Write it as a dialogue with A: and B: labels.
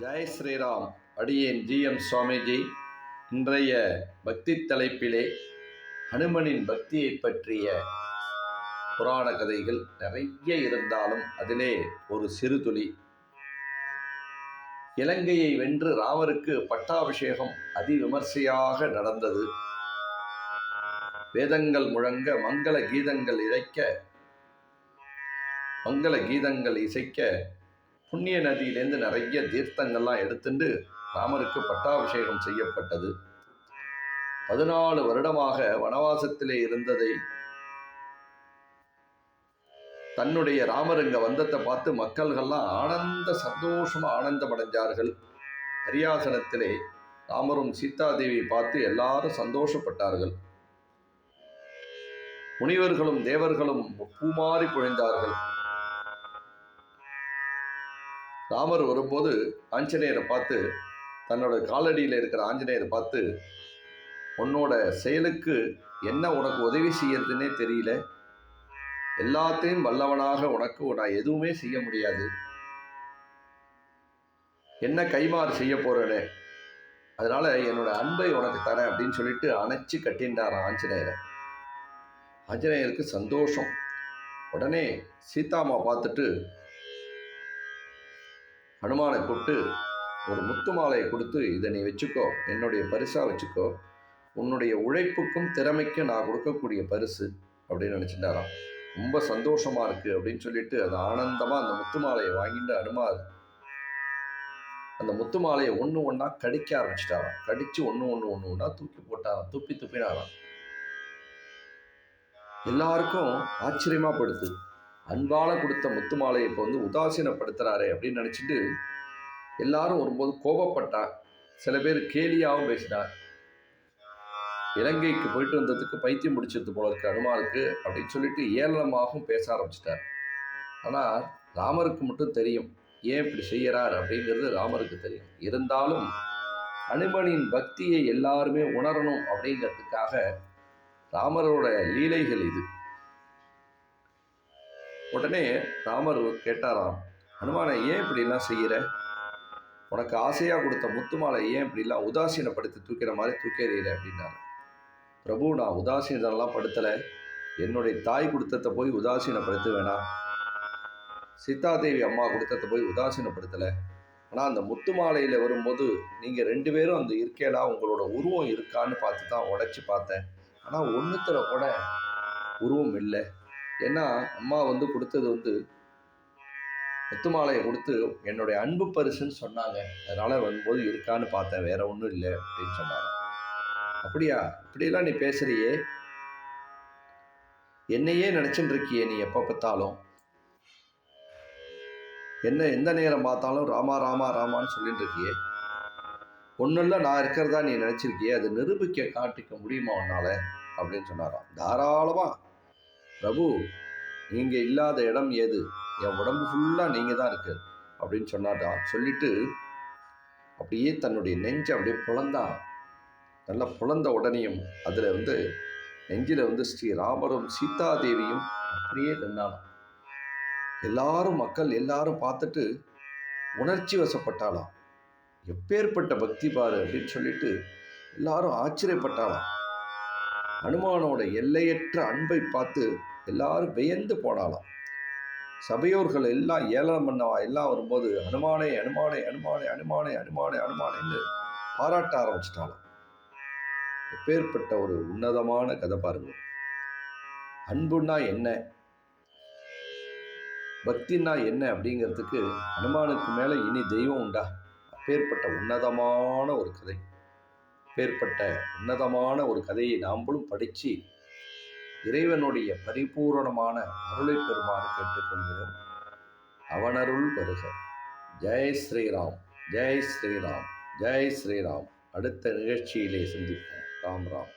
A: ஜெய் ஸ்ரீராம். அடியேன் G. M. Swamiji. இன்றைய பக்தி தலைப்பிலே ஹனுமனின் பக்தியை பற்றிய புராண கதைகள் நிறைய இருந்தாலும் அதிலே ஒரு சிறு துளி. இலங்கையை வென்று ராமருக்கு பட்டாபிஷேகம் அதிவிமர்சையாக நடந்தது. வேதங்கள் முழங்க மங்கள கீதங்கள் இழைக்க மங்கள கீதங்கள் இசைக்க புண்ணிய நதியிலேருந்து நிறைய தீர்த்தங்கள்லாம் எடுத்துட்டு ராமருக்கு பட்டாபிஷேகம் செய்யப்பட்டது. பதினாலு வருடமாக வனவாசத்திலே இருந்ததை தன்னுடைய ராமர் இங்க வந்தத்தை பார்த்து மக்கள்கள்லாம் ஆனந்த சந்தோஷமா ஆனந்தமடைஞ்சார்கள். ஹரியாசனத்திலே அரியாசனத்திலே ராமரும் சீதாதேவியை பார்த்து எல்லாரும் சந்தோஷப்பட்டார்கள். முனிவர்களும் தேவர்களும் பூமாறி பொழிந்தார்கள் ராமர் வரும்போது ஆஞ்சநேயரை பார்த்து தன்னோட காலடியில் இருக்கிற ஆஞ்சநேயரை பார்த்து உன்னோட செயலுக்கு என்ன உனக்கு உதவி செய்யறதுன்னே தெரியல. எல்லாத்தையும் வல்லவனாக உனக்கு நான் எதுவுமே செய்ய முடியாது. என்ன கைமாறு செய்ய போறேனே? அதனால என்னோட அன்பை உனக்கு தரேன் அப்படின்னு சொல்லிட்டு அணைச்சு கட்டின்றார் ஆஞ்சநேயரை. ஆஞ்சநேயருக்கு சந்தோஷம். உடனே சீதாமா பார்த்துட்டு ஹனுமானை கூப்பிட்டு ஒரு முத்து மாலையை கொடுத்து இதை நீ வச்சுக்கோ என்னுடைய பரிசாக வச்சுக்கோ. உன்னுடைய உழைப்புக்கும் திறமைக்கும் நான் கொடுக்கக்கூடிய பரிசு அப்படின்னு நினச்சிட்டாராம். ரொம்ப சந்தோஷமா இருக்கு அப்படின்னு சொல்லிட்டு அது ஆனந்தமாக அந்த முத்து மாலையை வாங்கிட்டு அனுமார் அந்த முத்து மாலையை ஒன்று ஒன்றா கடிக்க ஆரம்பிச்சிட்டாராம். கடிச்சு ஒன்று ஒன்று ஒன்று ஒன்றா தூக்கி போட்டாராம். துப்பி துப்பினாராம். எல்லாருக்கும் ஆச்சரியமாக படுத்து அன்பால கொடுத்த முத்து மாலையை இப்போ வந்து உதாசீனப்படுத்துகிறாரே அப்படின்னு நினச்சிட்டு எல்லாரும் வரும்போது கோபப்பட்டா. சில பேர் கேலியாகவும் பேசினார். இலங்கைக்கு போயிட்டு வந்ததுக்கு பைத்தியம் முடிச்சது போல இருக்கு அனுமாருக்கு அப்படின்னு சொல்லிட்டு ஏளனமாகவும் பேச ஆரம்பிச்சிட்டார். ஆனால் ராமருக்கு மட்டும் தெரியும் ஏன் இப்படி செய்கிறார் அப்படிங்கிறது ராமருக்கு தெரியும். இருந்தாலும் அனுமனின் பக்தியை எல்லாருமே உணரணும் அப்படிங்கிறதுக்காக ராமரோட லீலைகள் இது. உடனே ராமர் கேட்டாராம் ஹனுமானை ஏன் இப்படிலாம் செய்கிற? உனக்கு ஆசையாக கொடுத்த முத்துமாலை ஏன் இப்படிலாம் உதாசீனப்படுத்தி தூக்கிற மாதிரி தூக்கி எறிகிற அப்படின்னாரு. பிரபு நான் உதாசீனெல்லாம் படுத்தலை. என்னுடைய தாய் கொடுத்ததை போய் உதாசீனப்படுத்த வேணாம். சீதாதேவி அம்மா கொடுத்ததை போய் உதாசீனப்படுத்தலை. ஆனால் அந்த முத்து மாலையில் வரும்போது நீங்கள் ரெண்டு பேரும் அந்த இருக்கையில உங்களோட உருவம் இருக்கான்னு பார்த்து தான் உடச்சி பார்த்தேன். ஆனால் ஒன்றுத்தில் கூட உருவம் இல்லை. ஏன்னா அம்மா வந்து கொடுத்தது வந்து முத்துமாலையை கொடுத்து என்னுடைய அன்பு பரிசுன்னு சொன்னாங்க. அதனால வரும்போது இருக்கான்னு பார்த்தேன். வேற ஒன்றும் இல்லை அப்படின்னு சொன்னாங்க. அப்படியா? இப்படியெல்லாம் நீ பேசுறியே? என்னையே நினைச்சுட்டு இருக்கியே நீ எப்போ பார்த்தாலும்? என்ன எந்த நேரம் பார்த்தாலும் ராமா ராமா ராமான்னு சொல்லிட்டு இருக்கியே ஒன்றும் நான் இருக்கிறதா நீ நினச்சிருக்கியே? அதை நிரூபிக்க காட்டிக்க முடியுமா உன்னால்? அப்படின்னு சொன்னாராம். தாராளமாக பிரபு நீங்கள் இல்லாத இடம் ஏது? என் உடம்பு ஃபுல்லாக நீங்கள் தான் இருக்கு அப்படின்னு சொன்னாடா சொல்லிட்டு அப்படியே தன்னுடைய நெஞ்சை அப்படியே புலந்தான் நல்லா புலந்த உடனேயும் அதில் வந்து நெஞ்சில் வந்து ஸ்ரீ ராமரும் சீதாதேவியும் அப்படியே நின்னாலாம் எல்லாரும் மக்கள் எல்லாரும் பார்த்துட்டு உணர்ச்சி வசப்பட்டாளாம். எப்பேற்பட்ட பக்தி பாரு அப்படின்னு சொல்லிட்டு எல்லாரும் ஆச்சரியப்பட்டாளாம். அனுமானோட எல்லையற்ற அன்பை பார்த்து எல்லாரும் வியந்து போனாலாம் சபையோர்கள் எல்லாம் ஏளனம் பண்ணவா? எல்லாம் வரும்போது அனுமானே அனுமானே அனுமானே அனுமானே அனுமானே அனுமானேன்னு பாராட்ட ஆரம்பிச்சிட்டாலாம் எப்பேற்பட்ட ஒரு உன்னதமான கதை பாருங்க. அன்புன்னா என்ன? பக்தின்னா என்ன அப்படிங்கிறதுக்கு அனுமானுக்கு மேலே இனி தெய்வம் உண்டா? அப்பேற்பட்ட உன்னதமான ஒரு கதை. அப்பேற்பட்ட உன்னதமான ஒரு கதையை நாம்பளும் படித்து இறைவனுடைய பரிபூரணமான அருளை பெறுமாறு கேட்டுக்கொள்கிறோம். அவனருள் பெறுக ஜெய் ஸ்ரீராம் ஜெய் ஸ்ரீராம் ஜெய் ஸ்ரீராம். அடுத்த நிகழ்ச்சியிலே சந்திப்போம். ராம் ராம்.